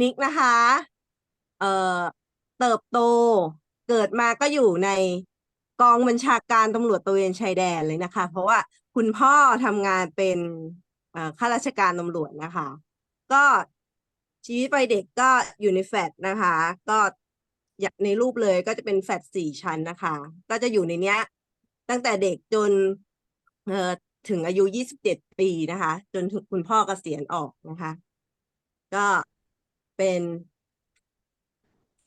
นิกนะคะ เอ่อ เติบโต เกิดมาก็อยู่ในกองบัญชาการตำรวจตระเวนชายแดนเลยนะคะ เพราะว่าคุณพ่อทำงานเป็นข้าราชการตำรวจนะคะ ก็ชีวิตวัยเด็กก็อยู่ในแฟลตนะคะ ก็อย่างในรูปเลยก็จะเป็นแฟลตสี่ชั้นนะคะ ก็จะอยู่ในเนี้ย ตั้งแต่เด็กจนเอ่อถึงอายุยี่สิบเจ็ดปีนะคะ จนถึงคุณพ่อเกษียณออกนะคะ ก็ เป็น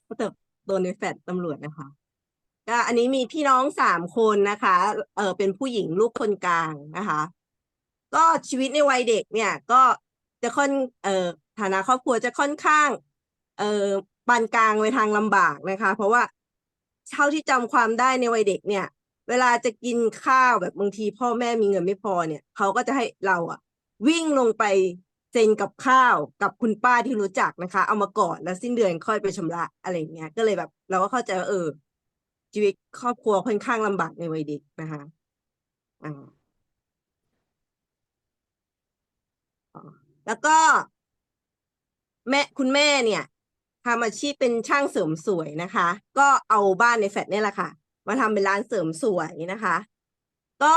ก็เติบโตในแฟลตตำรวจนะคะ ก็อันนี้มีพี่น้องสามคนนะคะ เออเป็นผู้หญิงลูกคนกลางนะคะ ก็ชีวิตในวัยเด็กเนี่ย ก็จะค่อน เออฐานะครอบครัวจะค่อนข้าง เออปานกลางไปทางลำบากนะคะ เพราะว่าเท่าที่จำความได้ในวัยเด็กเนี่ย เวลาจะกินข้าวแบบบางทีพ่อแม่มีเงินไม่พอเนี่ยเขาก็จะให้เราอะวิ่งลงไป เซ็นกับข้าวกับคุณป้าที่รู้จักนะคะ เอามาก่อนแล้วสิ้นเดือนค่อยไปชำระอะไรเงี้ย ก็เลยแบบ เราก็เข้าใจว่าเออ ชีวิตครอบครัวค่อนข้างลำบากในวัยเด็กนะคะอ่าแล้วก็ แม่คุณแม่เนี่ยทำอาชีพเป็นช่างเสริมสวยนะคะ ก็เอาบ้านในแฟลตเนี่ยแหละค่ะ มาทำเป็นร้านเสริมสวยนะคะ ก็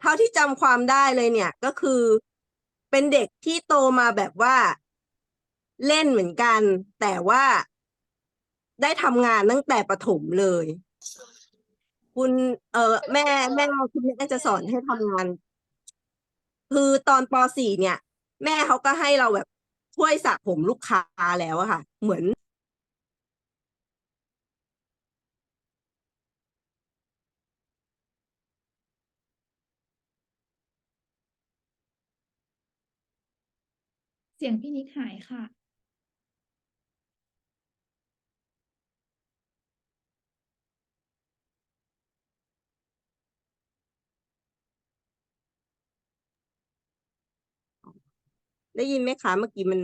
เท่าที่จำความได้เลยเนี่ย ก็คือ เป็นเด็กที่โตมาแบบว่า เล่นเหมือนกัน แต่ว่าได้ทำงานตั้งแต่ประถมเลย คุณ เออแม่แม่คุณแม่จะสอนให้ทำงาน คือตอนป .4 เนี่ย แม่เขาก็ให้เราแบบช่วยสระผมลูกค้าแล้วอะค่ะ เหมือน สียงพี่นิกหายค่ะ ได้ยินไหมคะ เมื่อกี้มัน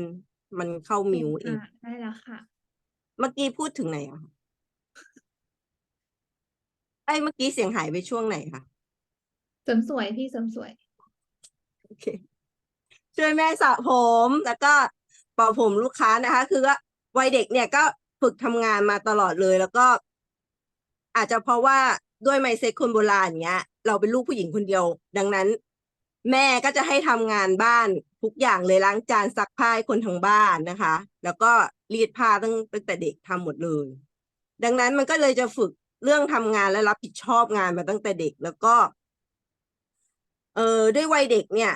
มันเข้ามิวเองอะได้แล้วค่ะ เมื่อกี้พูดถึงไหนอะคะไอ้ยเมื่อกี้เสียงหายไปช่วงไหนคะเสริมสวยพี่เสริมสวย โอเค ช่วยแม่สระผมแล้วก็เป่าผมลูกค้านะคะ คือว่าวัยเด็กเนี่ยก็ฝึกทำงานมาตลอดเลย แล้วก็ อาจจะเพราะว่าด้วยไมเซ็ตคนโบราณเนี้ย เราเป็นลูกผู้หญิงคนเดียว ดังนั้น แม่ก็จะให้ทำงานบ้านทุกอย่างเลยล้างจานซักผ้าให้คนทั้งบ้านนะคะ แล้วก็รีดผ้าตั้งตั้งแต่เด็กทำหมดเลย ดังนั้นมันก็เลยจะฝึกเรื่องทำงานและรับผิดชอบงานมาตั้งแต่เด็กแล้วก็ เออด้วยวัยเด็กเนี่ย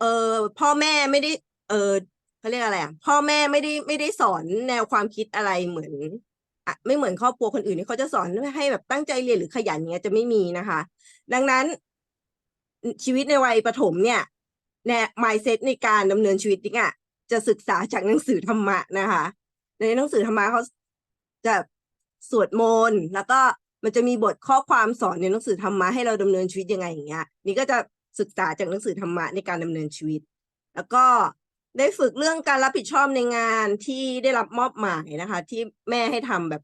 เออพ่อแม่ไม่ได้ เออเขาเรียกอะไรอะพ่อแม่ไม่ได้ไม่ได้สอนแนวความคิดอะไรเหมือนอะไม่เหมือนครอบครัวคนอื่นที่เขาจะสอนให้แบบตั้งใจเรียนหรือขยันเนี้ยจะไม่มีนะคะ ดังนั้นชีวิตในวัยประถมเนี่ยแนว mindset ในการดำเนินชีวิตนี่ยจะศึกษาจากหนังสือธรรมะนะคะ ในหนังสือธรรมะเขาจะสวดมนต์แล้วก็มันจะมีบทข้อความสอนในหนังสือธรรมะให้เราดำเนินชีวิตยังไงอย่างเงี้ย นี่ก็จะ ศึกษาจากหนังสือธรรมะในการดำเนินชีวิต แล้วก็ได้ฝึกเรื่องการรับผิดชอบในงานที่ได้รับมอบหมายนะคะ ที่แม่ให้ทำแบบ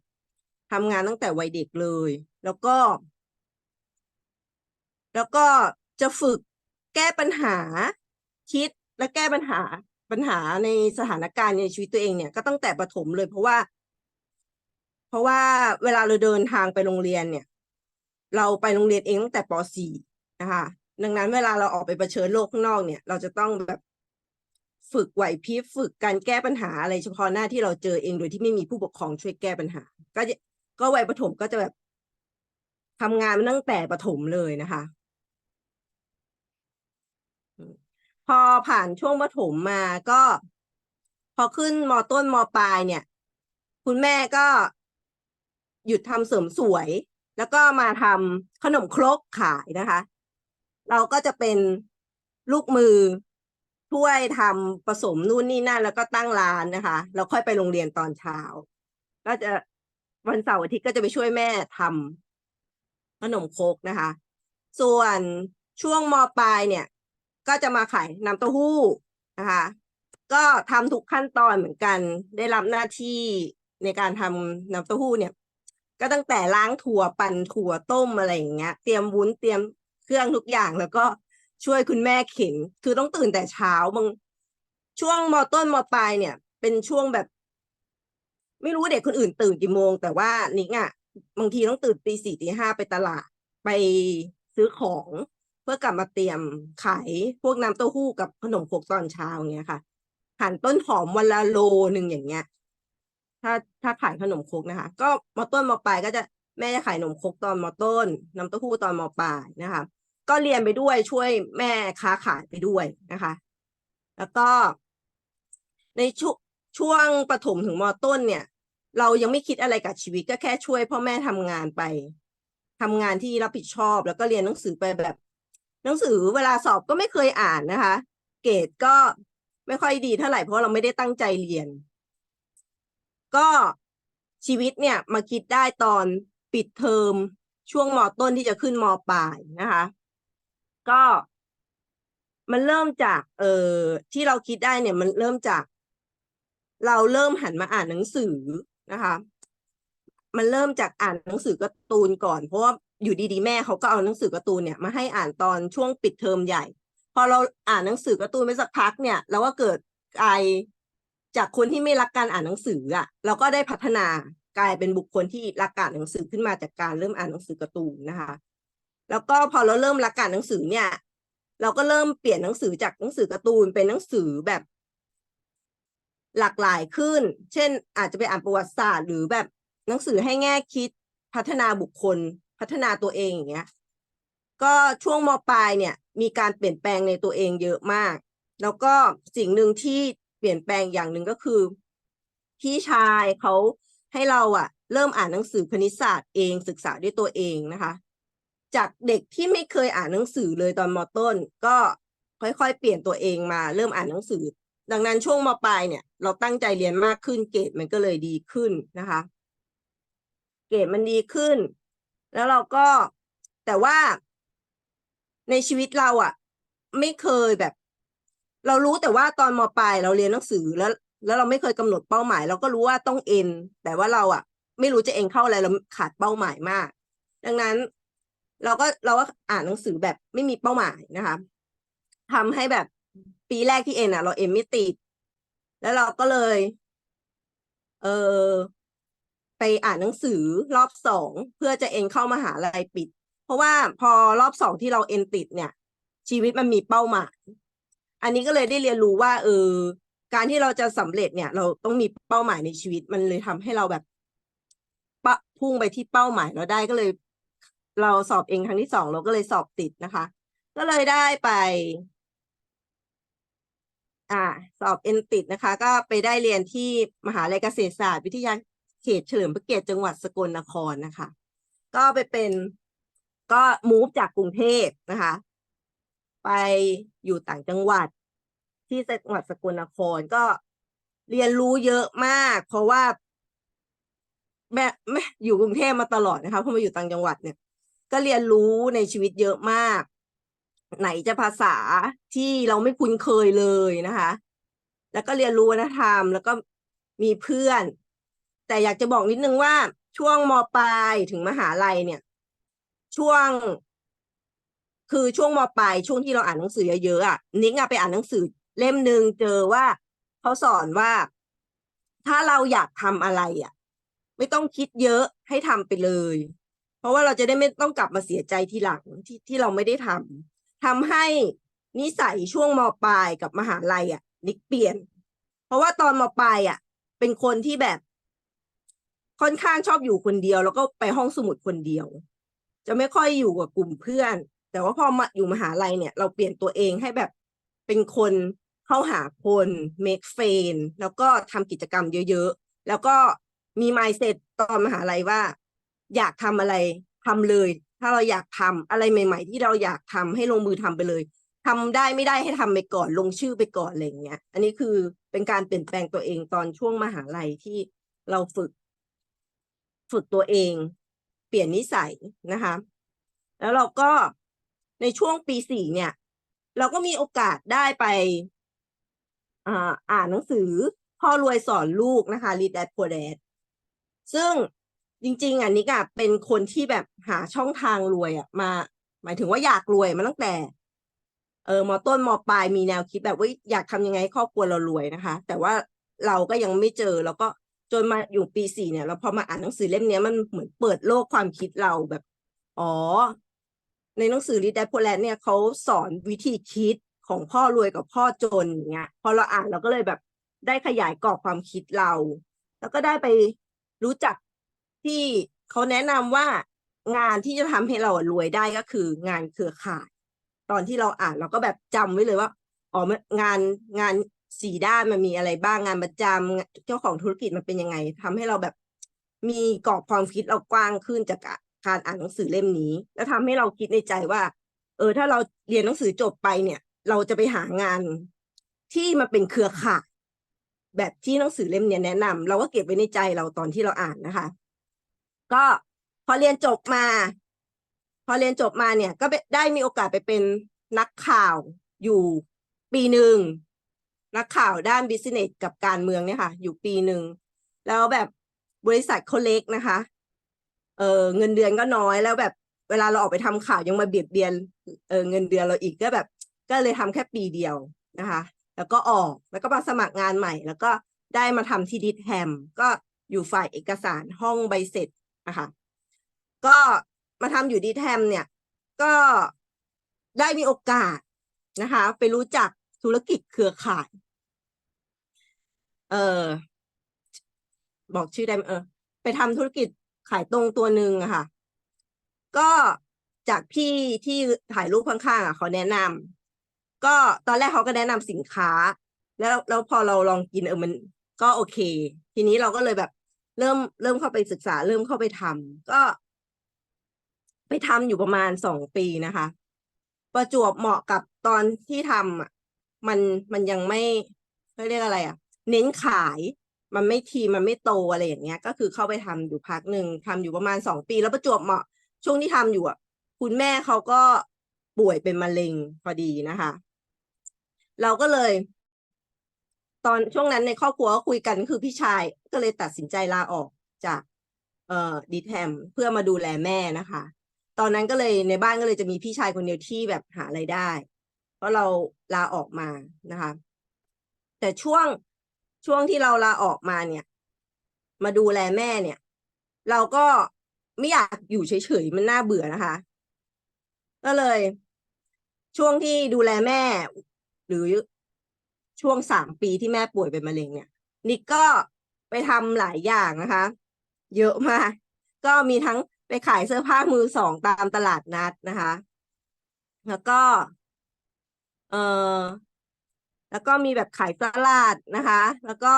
ทำงานตั้งแต่วัยเด็กเลย แล้วก็ แล้วก็จะฝึกแก้ปัญหาคิดและแก้ปัญหาปัญหาในสถานการณ์ในชีวิตตัวเองเนี่ยก็ตั้งแต่ประถมเลย เพราะว่า เพราะว่าเวลาเราเดินทางไปโรงเรียนเนี่ย เราไปโรงเรียนเองตั้งแต่ป .4 นะคะ ดังนั้นเวลาเราออกไปเผชิญโลกข้างนอกเนี่ย เราจะต้องแบบฝึกไหวพริบฝึกการแก้ปัญหาอะไรเฉพาะหน้าที่เราเจอเองโดยที่ไม่มีผู้ปกครองช่วยแก้ปัญหา ก็จะก็วัยประถมก็จะแบบทำงานมาตั้งแต่ประถมเลยนะคะ พอผ่านช่วงประถมมาก็ พอขึ้นมต้นมปลายเนี่ย คุณแม่ก็หยุดทำเสริมสวย แล้วก็มาทำขนมครกขายนะคะ เราก็จะเป็นลูกมือช่วยทำผสมนู่นนี่นั่น แล้วก็ตั้งร้านนะคะแล้วค่อยไปโรงเรียนตอนเช้า ก็จะวันเสาร์อาทิตย์ก็จะไปช่วยแม่ทำขนมโคกนะคะ ส่วนช่วงมปลายเนี่ย ก็จะมาขายน้ำเต้าหู้นะคะ ก็ทำทุกขั้นตอนเหมือนกัน ได้รับหน้าที่ในการทำน้ำเต้าหู้เนี่ย ก็ตั้งแต่ล้างถั่วปั่นถั่วต้มอะไรอย่างเงี้ย เตรียมวุ้นเตรียม เครื่องทุกอย่างแล้วก็ช่วยคุณแม่เข็น คือต้องตื่นแต่เช้าบางช่วงมต้นมปลายเนี่ย เป็นช่วงแบบ ไม่รู้เด็กคนอื่นตื่นกี่โมง แต่ว่านิกอะบางทีต้องตื่นตีสี่ตีห้าไปตลาดไปซื้อของเพื่อกลับมาเตรียมขายพวกน้ำเต้าหู้กับขนมครกตอนเช้าอย่างเงี้ยค่ะหั่นต้นหอมวันละโลหนึ่งอย่างเงี้ย ถ้าถ้าขายขนมครกนะคะ ก็มอต้นมอปลายก็จะแม่จะขายขนมครกตอนมอต้นน้ำเต้าหู้ตอนมอปลายนะคะ ก็เรียนไปด้วยช่วยแม่ค้าขายไปด้วยนะคะ แล้วก็ในช่วงช่วงประถมถึงมต้นเนี่ย เรายังไม่คิดอะไรกับชีวิตก็แค่ช่วยพ่อแม่ทำงานไปทำงานที่รับผิดชอบ แล้วก็เรียนหนังสือไปแบบ หนังสือเวลาสอบก็ไม่เคยอ่านนะคะ เกรดก็ไม่ค่อยดีเท่าไหร่เพราะเราไม่ได้ตั้งใจเรียน ก็ชีวิตเนี่ยมาคิดได้ตอนปิดเทอมช่วงมต้นที่จะขึ้นมปลายนะคะ ก็ มันเริ่มจาก เอ่อที่เราคิดได้เนี่ย มันเริ่มจาก เราเริ่มหันมาอ่านหนังสือนะคะ มันเริ่มจากอ่านหนังสือการ์ตูนก่อนเพราะว่าอยู่ดีๆแม่เขาก็เอาหนังสือการ์ตูนเนี่ยมาให้อ่านตอนช่วงปิดเทอมใหญ่ พอเราอ่านหนังสือการ์ตูนไปสักพักเนี่ย เราก็เกิดกลายจากคนที่ไม่รักการอ่านหนังสืออะ เราก็ได้พัฒนากลายเป็นบุคคลที่รักการอ่านหนังสือขึ้นมาจากการเริ่มอ่านหนังสือการ์ตูนนะคะ แล้วก็พอเราเริ่มรักการหนังสือเนี่ย เราก็เริ่มเปลี่ยนหนังสือจากหนังสือการ์ตูนเป็นหนังสือแบบ หลากหลายขึ้น เช่น อาจจะไปอ่านประวัติศาสตร์หรือแบบหนังสือให้แง่คิดพัฒนาบุคคล พัฒนาตัวเองอย่างเงี้ย ก็ช่วงมปลายเนี่ย มีการเปลี่ยนแปลงในตัวเองเยอะมาก แล้วก็สิ่งหนึ่งที่เปลี่ยนแปลงอย่างหนึ่งก็คือพี่ชายเขาให้เราอะเริ่มอ่านหนังสือคณิตศาสตร์เองศึกษาด้วยตัวเองนะคะ จากเด็กที่ไม่เคยอ่านหนังสือเลยตอนมต้น ก็ค่อยๆ เปลี่ยนตัวเองมาเริ่มอ่านหนังสือ ดังนั้นช่วงมปลายเนี่ย เราตั้งใจเรียนมากขึ้นเกรดมันก็เลยดีขึ้นนะคะ เกรดมันดีขึ้น แล้วเราก็แต่ว่าในชีวิตเราอะไม่เคยแบบ เรารู้แต่ว่าตอนมปลายเราเรียนหนังสือแล้ว แล้วเราไม่เคยกำหนดเป้าหมาย เราก็รู้ว่าต้องเอ็นแต่ว่าเราอะ ไม่รู้จะเอ็นเข้าอะไรเราขาดเป้าหมายมาก ดังนั้น เราก็เราก็อ่านหนังสือแบบไม่มีเป้าหมายนะคะทำให้แบบปีแรกที่เอ็นอะเราเอ็นไม่ติด แล้วเราก็เลย เออไปอ่านหนังสือรอบสองเพื่อจะเอ็นเข้ามหาลัยปิด เพราะว่าพอรอบสองที่เราเอ็นติดเนี่ย ชีวิตมันมีเป้าหมาย อันนี้ก็เลยได้เรียนรู้ว่า เออ การที่เราจะสำเร็จเนี่ย เราต้องมีเป้าหมายในชีวิตมันเลยทำให้เราแบบปะพุ่งไปที่เป้าหมายเราได้ก็เลย เราสอบเองครั้งที่สองเราก็เลยสอบติดนะคะ ก็เลยได้ไป อ่า สอบเอ็นติดนะคะ ก็ไปได้เรียนที่มหาลัยเกษตรศาสตร์ วิทยาเขตเฉลิมพระเกียรติจังหวัดสกลนครนะคะ ก็ไปเป็นก็มูฟจากกรุงเทพนะคะ ไปอยู่ต่างจังหวัดที่จังหวัดสกลนครก็เรียนรู้เยอะมาก เพราะว่าแม่แม่อยู่กรุงเทพมาตลอดนะคะพอมาอยู่ต่างจังหวัดเนี่ย ก็เรียนรู้ในชีวิตเยอะมาก ไหนจะภาษาที่เราไม่คุ้นเคยเลยนะคะ แล้วก็เรียนรู้วัฒนธรรม แล้วก็มีเพื่อน แต่อยากจะบอกนิดนึงว่าช่วงมปลายถึงมหาลัยเนี่ย ช่วง คือช่วงมปลายช่วงที่เราอ่านหนังสือเยอะๆอะนิกอะไปอ่านหนังสือเล่มหนึ่งเจอว่าเขาสอนว่าถ้าเราอยากทำอะไรอะ ไม่ต้องคิดเยอะให้ทำไปเลย ราะว่าเราจะได้ไม่ต้องกลับมาเสียใจทีหลังที่ที่เราไม่ได้ทำทำให้นิสัยช่วงมปลายกับมหาลัยอะ นิกเปลี่ยน เพราะว่าตอนมปลายอะ เป็นคนที่แบบ ค่อนข้างชอบอยู่คนเดียว แล้วก็ไปห้องสมุดคนเดียว จะไม่ค่อยอยู่กับกลุ่มเพื่อน แต่ว่าพอมาอยู่มหาลัยเนี่ย เราเปลี่ยนตัวเองให้แบบเป็นคนเข้าหาคน make friend แล้วก็ทำกิจกรรมเยอะๆ แล้วก็มี mindset ตอนมหาลัยว่า อยากทำอะไรทำเลย ถ้าเราอยากทำอะไรใหม่ ๆ ที่เราอยากทำให้ลงมือทำไปเลยทำได้ไม่ได้ให้ทำไปก่อนลงชื่อไปก่อนอะไรอย่างเงี้ย อันนี้คือเป็นการเปลี่ยนแปลงตัวเองตอนช่วงมหาลัยที่เราฝึก ฝึกตัวเอง เปลี่ยนนิสัยนะคะ แล้วเราก็ในช่วงปีสี่เนี่ย เราก็มีโอกาสได้ไปอ่าอ่านหนังสือพ่อรวยสอนลูกนะคะ Read Dad Poor Dad ซึ่ง จริง ๆอะนิกอะเป็นคนที่แบบหาช่องทางรวยอะมา หมายถึงว่าอยากรวยมาตั้งแต่ เออมอต้นมอปลายมีแนวคิดแบบว่าอยากทำยังไงครอบครัวเรารวยนะคะ แต่ว่าเราก็ยังไม่เจอแล้วก็จนมาอยู่ปีสี่เนี่ยเราพอมาอ่านหนังสือเล่มเนี้ยมันเหมือนเปิดโลกความคิดเราแบบ อ๋อ ในหนังสือ Rich Dad Poor Dad เนี่ยเขาสอนวิธีคิดของพ่อรวยกับพ่อจนอย่างเงี้ย พอเราอ่านเราก็เลยแบบได้ขยายกรอบความคิดเรา แล้วก็ได้ไปรู้จัก ที่เขาแนะนำว่างานที่จะทำให้เรารวยได้ก็คืองานเครือข่าย ตอนที่เราอ่านเราก็แบบจำไว้เลยว่าอ๋อมันงานงานสี่ด้านมันมีอะไรบ้างงานประจำเจ้าของธุรกิจมันเป็นยังไงทำให้เราแบบมีกรอบความคิดเรากว้างขึ้นจากการอ่านหนังสือเล่มนี้ แล้วทำให้เราคิดในใจว่า เออ ถ้าเราเรียนหนังสือจบไปเนี่ย เราจะไปหางานที่มันเป็นเครือข่ายแบบที่หนังสือเล่มเนี้ยแนะนำเราก็เก็บไว้ในใจเราตอนที่เราอ่านนะคะ ก็พอเรียนจบมา พอเรียนจบมาเนี่ย ก็ได้มีโอกาสไปเป็นนักข่าวอยู่ปีหนึ่งนักข่าวด้านบิสเนสกับการเมืองเนี่ยค่ะ อยู่ปีหนึ่งแล้วแบบบริษัทเขาเล็กนะคะ เออเงินเดือนก็น้อยแล้วแบบ เวลาเราออกไปทำข่าวยังมาเบียดเบียนเออเงินเดือนเราอีกก็แบบ ก็เลยทำแค่ปีเดียวนะคะ แล้วก็ออกแล้วก็มาสมัครงานใหม่ แล้วก็ได้มาทำที่ดิทแฮมก็อยู่ฝ่ายเอกสารห้องใบเสร็จ นะคะก็มาทำอยู่ดีแทมเนี่ย ก็ได้มีโอกาสนะคะ ไปรู้จักธุรกิจเครือข่าย เออบอกชื่อได้ไหมเออ ไปทำธุรกิจขายตรงตัวหนึ่งอะค่ะ ก็จากพี่ที่ถ่ายรูปข้างๆอะเขาแนะนำก็ตอนแรกเขาก็แนะนำสินค้า แล้วแล้วพอเราลองกินเออมันก็โอเค ทีนี้เราก็เลยแบบ เริ่มเริ่มเข้าไปศึกษา เริ่มเข้าไปทำก็ ไปทำอยู่ประมาณสองปีนะคะ ประจวบเหมาะกับตอนที่ทำอะมันมันยังไม่เขาเรียกอะไรอะ เน้นขายมันไม่ทีมันไม่โตอะไรอย่างเงี้ย ก็คือเข้าไปทำอยู่พักหนึ่งทำอยู่ประมาณสองปี แล้วประจวบเหมาะ ช่วงที่ทำอยู่อะ คุณแม่เขาก็ป่วยเป็นมะเร็งพอดีนะคะ เราก็เลย ตอนช่วงนั้นในครอบครัวก็คุยกันคือพี่ชายก็เลยตัดสินใจลาออกจากเอ่อดีแทมเพื่อมาดูแลแม่นะคะ ตอนนั้นก็เลยในบ้านก็เลยจะมีพี่ชายคนเดียวที่แบบหาไรายได้ เพราะเราลาออกมานะคะ แต่ช่วงช่วงที่เราลาออกมาเนี่ย มาดูแลแม่เนี่ย เราก็ไม่อยากอยู่เฉยๆมันน่าเบื่อนะคะ ก็เลย ช่วงที่ดูแลแม่ หรือ ช่วงสามปีที่แม่ป่วยเป็นมะเร็งเนี่ยนิกก็ไปทำหลายอย่างนะคะ เยอะมาก ก็มีทั้งไปขายเสื้อผ้ามือสองตามตลาดนัดนะคะ แล้วก็ เออแล้วก็มีแบบขายตลาดนะคะ แล้วก็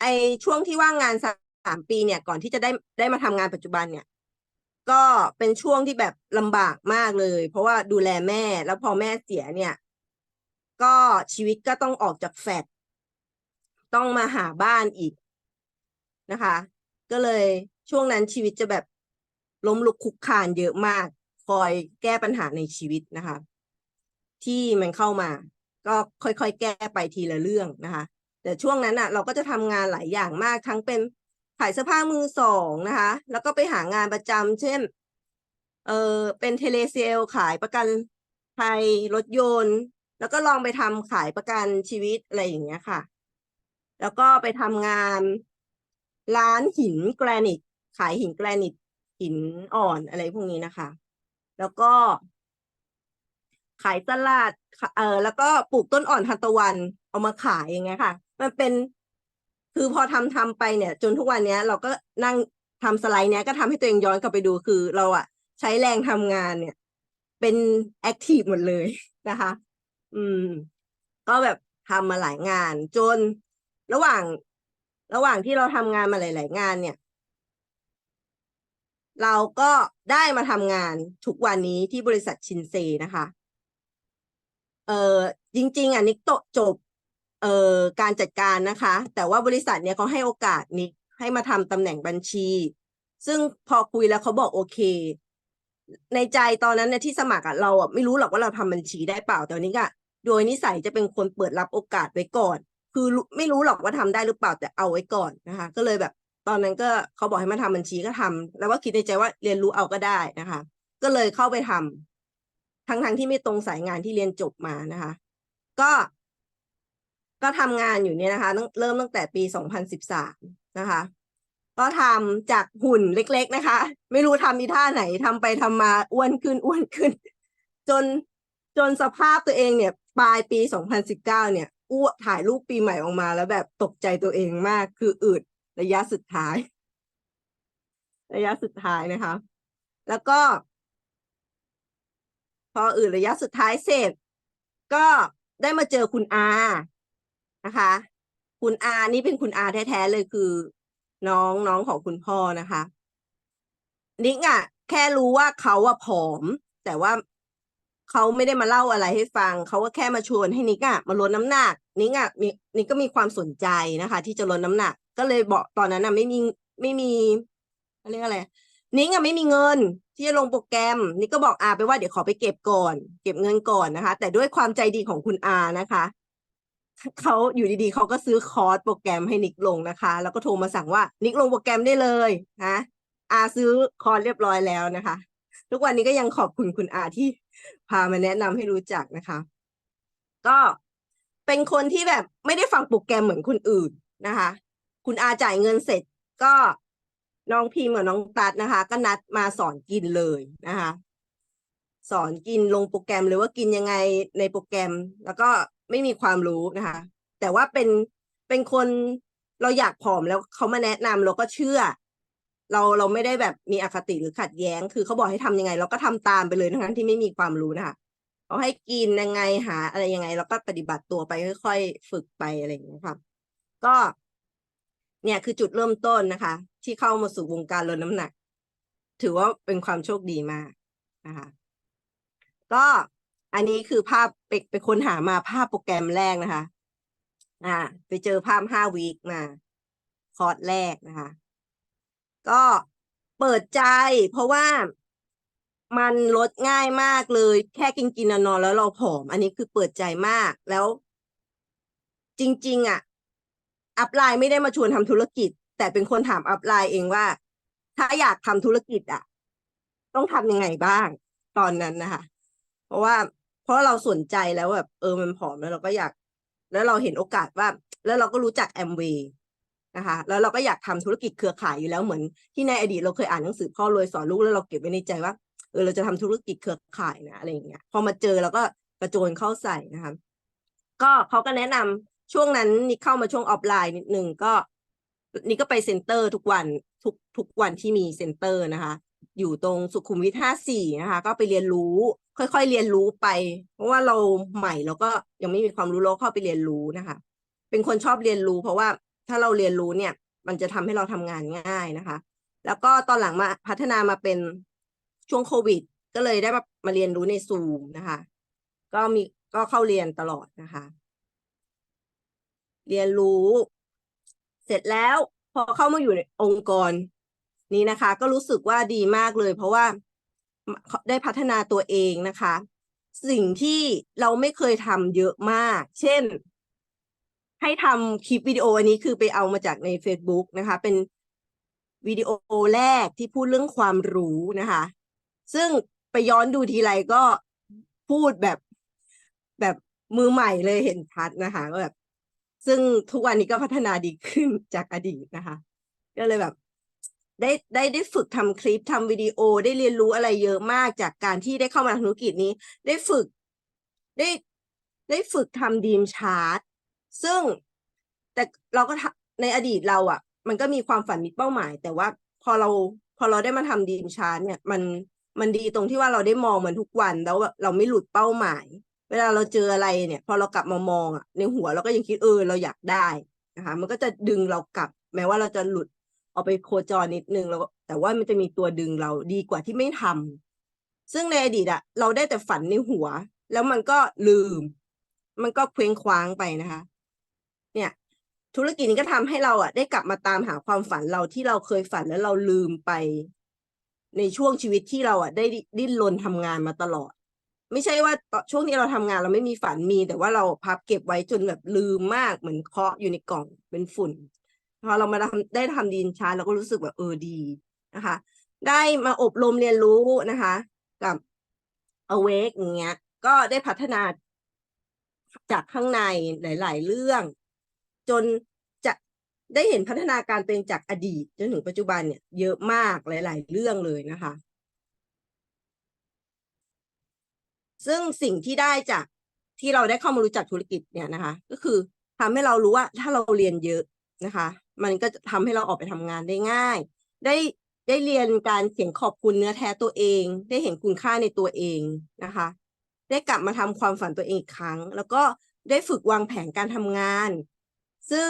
ไอช่วงที่ว่างงานสามปีเนี่ย ก่อนที่จะได้ได้มาทำงานปัจจุบันเนี่ย ก็เป็นช่วงที่แบบลำบากมากเลย เพราะว่าดูแลแม่แล้วพอแม่เสียเนี่ย ก็ชีวิตก็ต้องออกจากแฟลตต้องมาหาบ้านอีกนะคะ ก็เลยช่วงนั้นชีวิตจะแบบล้มลุกคลุกคานเยอะมาก คอยแก้ปัญหาในชีวิตนะคะ ที่มันเข้ามา ก็ค่อยๆแก้ไปทีละเรื่องนะคะ แต่ช่วงนั้นอะ เราก็จะทำงานหลายอย่างมากทั้งเป็นขายเสื้อผ้ามือสองนะคะ แล้วก็ไปหางานประจำเช่น เออเป็นเทเลเซลขายประกันภัยรถยนต์ แล้วก็ลองไปทำขายประกันชีวิตอะไรอย่างเงี้ยค่ะ แล้วก็ไปทำงานร้านหินแกรนิต ขายหินแกรนิต หินอ่อนอะไรพวกนี้นะคะ แล้วก็ ขายตลาดเออแล้วก็ปลูกต้นอ่อนทานตะวันเอามาขายอย่างเงี้ยค่ะ มันเป็นคือพอทำทำไปเนี่ย จนทุกวันเนี้ย เราก็นั่งทำสไลด์เนี้ยก็ทำให้ตัวเองย้อนกลับไปดูคือ เราอะใช้แรงทำงานเนี่ย เป็นแอคทีฟหมดเลยนะคะ อืม ก็แบบทำมาหลายงาน จนระหว่าง ระหว่างที่เราทำงานมาหลาย ๆ งานเนี่ย เราก็ได้มาทำงานทุกวันนี้ที่บริษัทชินเซนะคะ เออจริง ๆอะนิกโตะจบ เอ่อการจัดการนะคะ แต่ว่าบริษัทเนี่ยเขาให้โอกาสนิกให้มาทำตำแหน่งบัญชี ซึ่งพอคุยแล้วเขาบอกโอเค ในใจตอนนั้นเนี่ยที่สมัครอะเราอะไม่รู้หรอกว่าเราทำบัญชีได้เปล่าแต่วันนี้ก็ โดยนิสัยจะเป็นคนเปิดรับโอกาสไว้ก่อน คือไม่รู้หรอกว่าทำได้หรือเปล่าแต่เอาไว้ก่อนนะคะ ก็เลยแบบ ตอนนั้นก็เขาบอกให้มาทำบัญชีก็ทำแล้วว่าคิดในใจว่าเรียนรู้เอาก็ได้นะคะ ก็เลยเข้าไปทำททั้งทั้งที่ไม่ตรงสายงานที่เรียนจบมานะคะ ก็ ก็ทำงานอยู่เนี่ยนะคะเริ่มตั้งแต่ปี 2013 นะคะก็ทำจากหุ่นเล็ก ๆนะคะ ไม่รู้ทำอีท่าไหนทำไปทำมาอ้วนขึ้นอ้วนขึ้น จนจนสภาพตัวเองเนี่ย ปลายปี 2019 เนี่ยอ้วถ่ายรูปปีใหม่ออกมาแล้วแบบตกใจตัวเองมาก คืออืดระยะสุดท้าย ระยะสุดท้ายนะคะ แล้วก็ พออืดระยะสุดท้ายเสร็จ ก็ได้มาเจอคุณอานะคะ คุณอานี่เป็นคุณอาแท้ๆเลยคือ น้องน้องของคุณพ่อนะคะนิกอะแค่รู้ว่าเขาอะผอม แต่ว่า เขาไม่ได้มาเล่าอะไรให้ฟัง เขาก็แค่มาชวนให้นิกอะมาลดน้ำหนักนิกอะมีนิกก็มีความสนใจนะคะ ที่จะลดน้ำหนัก ก็เลยบอกตอนนั้นอะไม่มีไม่มีเขาเรียกอะไรนิกอะไม่มีเงินที่จะลงโปรแกรมนิกก็บอกอาไปว่าเดี๋ยวขอไปเก็บก่อน เก็บเงินก่อนนะคะ แต่ด้วยความใจดีของคุณอานะคะเขาอยู่ดีๆเขาก็ซื้อคอร์สโปรแกรมให้นิกลงนะคะ แล้วก็โทรมาสั่งว่านิกลงโปรแกรมได้เลยนะอาซื้อคอร์สเรียบร้อยแล้วนะคะ ทุกวันนี้ก็ยังขอบคุณคุณอาที่พามาแนะนำให้รู้จักนะคะ ก็เป็นคนที่แบบไม่ได้ฟังโปรแกรมเหมือนคนอื่นนะคะ คุณอาจ่ายเงินเสร็จก็น้องพิมกับน้องตัดนะคะ ก็นัดมาสอนกินเลยนะคะ สอนกินลงโปรแกรมเลยว่ากินยังไงในโปรแกรม แล้วก็ไม่มีความรู้นะคะ แต่ว่าเป็นเป็นคนเราอยากผอมแล้วเขามาแนะนำเราก็เชื่อ เราเราไม่ได้แบบมีอคติหรือขัดแย้ง คือเขาบอกให้ทำยังไง เราก็ทำตามไปเลยทั้งนั้นที่ไม่มีความรู้นะคะเขาให้กินยังไงหา อะไรยังไงเราก็ปฏิบัติตัวไปค่อยๆฝึกไปอะไรอย่างเงี้ยค่ะก็ เนี่ยคือจุดเริ่มต้นนะคะ ที่เข้ามาสู่วงการลดน้ำหนัก ถือว่าเป็นความโชคดีมากนะคะก็อันนี้คือภาพไปไปค้นหามาภาพโปรแกรมแรกนะคะ อ่า ไปเจอภาพห้าวีคมา คอร์สแรกนะคะ ก็เปิดใจ เพราะว่ามันลดง่ายมากเลย แค่กินกินนอนแล้วเราผอม อันนี้คือเปิดใจมากแล้ว จริง ๆ อะ อัพไลน์ไม่ได้มาชวนทำธุรกิจ แต่เป็นคนถามอัพไลน์เองว่า ถ้าอยากทำธุรกิจอะ ต้องทำยังไงบ้างตอนนั้นนะคะเพราะว่า เพราะเราสนใจแล้วแบบเออมันผอมแล้วเราก็อยาก แล้วเราเห็นโอกาสว่า แล้วเราก็รู้จักแอมเวย์ นะคะแล้วเราก็อยากทำธุรกิจเครือข่ายอยู่แล้วเหมือนที่ในอดีตเราเคยอ่านหนังสือพ่อรวยสอนลูกแล้วเราเก็บไว้ในใจว่าเออเราจะทำธุรกิจเครือข่ายนะอะไรอย่างเงี้ยพอมาเจอเราก็กระโจนเข้าใส่นะคะก็เขาก็แนะนำช่วงนั้นนี่เข้ามาช่วงออฟไลน์นิดนึงก็ นี่ก็ไปเซ็นเตอร์ทุกวันทุกทุกวันที่มีเซ็นเตอร์นะคะ อยู่ตรงสุขุมวิทห้าสี่นะคะ ก็ไปเรียนรู้ ค่อยๆเรียนรู้ไป เพราะว่าเราใหม่เราก็ยังไม่มีความรู้เราเข้าไปเรียนรู้นะคะ เป็นคนชอบเรียนรู้ เพราะว่า ถ้าเราเรียนรู้เนี่ย มันจะทำให้เราทำงานง่ายนะคะ แล้วก็ตอนหลังมาพัฒนามาเป็นช่วงโควิด ก็เลยได้มามาเรียนรู้ในซูมนะคะ ก็มีก็เข้าเรียนตลอดนะคะ เรียนรู้ เสร็จแล้วพอเข้ามาอยู่ในองค์กรนี้นะคะ ก็รู้สึกว่าดีมากเลย เพราะว่าได้พัฒนาตัวเองนะคะ สิ่งที่เราไม่เคยทำเยอะมาก เช่น ให้ทำคลิปวิดีโออันนี้คือไปเอามาจากใน Facebook นะคะ เป็นวิดีโอแรกที่พูดเรื่องความรู้นะคะ ซึ่งไปย้อนดูทีไรก็พูดแบบแบบมือใหม่เลยเห็นชัดนะคะก็แบบ ซึ่งทุกวันนี้ก็พัฒนาดีขึ้นจากอดีตนะคะ ก็เลยแบบ ได้ได้ได้ฝึกทำคลิปทำวิดีโอได้เรียนรู้อะไรเยอะมากจากการที่ได้เข้ามาธุรกิจนี้ ได้ฝึกได้ได้ฝึกทำดีมชาร์ต ซึ่งแต่เราก็ในอดีตเราอะ มันก็มีความฝันมีเป้าหมาย แต่ว่าพอเราพอเราได้มาทำดีมชาร์ตเนี่ย มันมันดีตรงที่ว่าเราได้มองมันทุกวันแล้วเราไม่หลุดเป้าหมาย เวลาเราเจออะไรเนี่ย พอเรากลับมามองอะในหัวเราก็ยังคิดเออเราอยากได้นะคะมันก็จะดึงเรากลับ แม้ว่าเราจะหลุดออกไปโคจรนิดนึงแล้วแต่ว่ามันจะมีตัวดึงเราดีกว่าที่ไม่ทำซึ่งในอดีตอะเราได้แต่ฝันในหัว แล้วมันก็ลืม มันก็เคว้งคว้างไปนะคะ เนี่ย ธุรกิจนี้ก็ทำให้เราอะ ได้กลับมาตามหาความฝันเราที่เราเคยฝันแล้วเราลืมไป ในช่วงชีวิตที่เราอะได้ดิ้นรนทำงานมาตลอด ไม่ใช่ว่าช่วงที่เราทำงานเราไม่มีฝันมี แต่ว่าเราพับเก็บไว้จนแบบลืมมากเหมือนเคาะอยู่ในกล่องเป็นฝุ่นพอเรามาทำได้ทำดีนชาร์เราก็รู้สึกแบบเออดีนะคะ ได้มาอบรมเรียนรู้นะคะ กับ awake อย่างเงี้ย ก็ได้พัฒนาจากข้างในหลาย ๆ เรื่อง จนจะได้เห็นพัฒนาการตัวเองจากอดีตจนถึงปัจจุบันเนี่ยเยอะมากหลาย ๆ เรื่องเลยนะคะ ซึ่งสิ่งที่ได้จากที่เราได้เข้ามารู้จักธุรกิจเนี่ยนะคะ ก็คือทำให้เรารู้ว่าถ้าเราเรียนเยอะนะคะ มันก็จะทำให้เราออกไปทำงานได้ง่าย ได้ได้เรียนการเขียนขอบคุณเนื้อแท้ตัวเอง ได้เห็นคุณค่าในตัวเองนะคะ ได้กลับมาทำความฝันตัวเองอีกครั้ง แล้วก็ได้ฝึกวางแผนการทำงาน ซึ่ง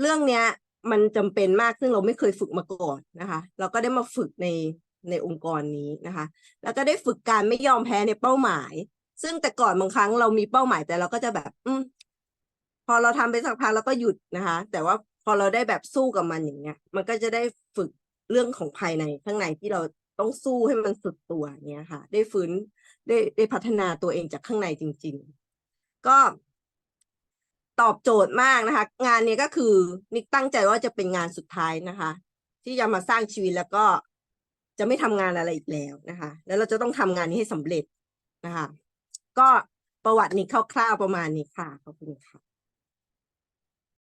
เรื่องเนี้ยมันจำเป็นมากซึ่งเราไม่เคยฝึกมาก่อนนะคะ เราก็ได้มาฝึกในในองค์กรนี้นะคะ แล้วก็ได้ฝึกการไม่ยอมแพ้ในเป้าหมาย ซึ่งแต่ก่อนบางครั้งเรามีเป้าหมายแต่เราก็จะแบบ อืมพอเราทำไปสักพักเราก็หยุดนะคะ แต่ว่าพอเราได้แบบสู้กับมันอย่างเงี้ย มันก็จะได้ฝึกเรื่องของภายในข้างในที่เราต้องสู้ให้มันสุดตัวเนี้ยค่ะ ได้ฟื้นได้ได้พัฒนาตัวเองจากข้างในจริง ๆ ก็ ตอบโจทย์มากนะคะ งานนี้ก็คือนิกตั้งใจว่าจะเป็นงานสุดท้ายนะคะ ที่จะมาสร้างชีวิตแล้วก็จะไม่ทำงานอะไรอีกแล้วนะคะ แล้วเราจะต้องทำงานนี้ให้สำเร็จนะคะ ก็ประวัตินี้คร่าวๆประมาณนี้ค่ะขอบคุณค่ะ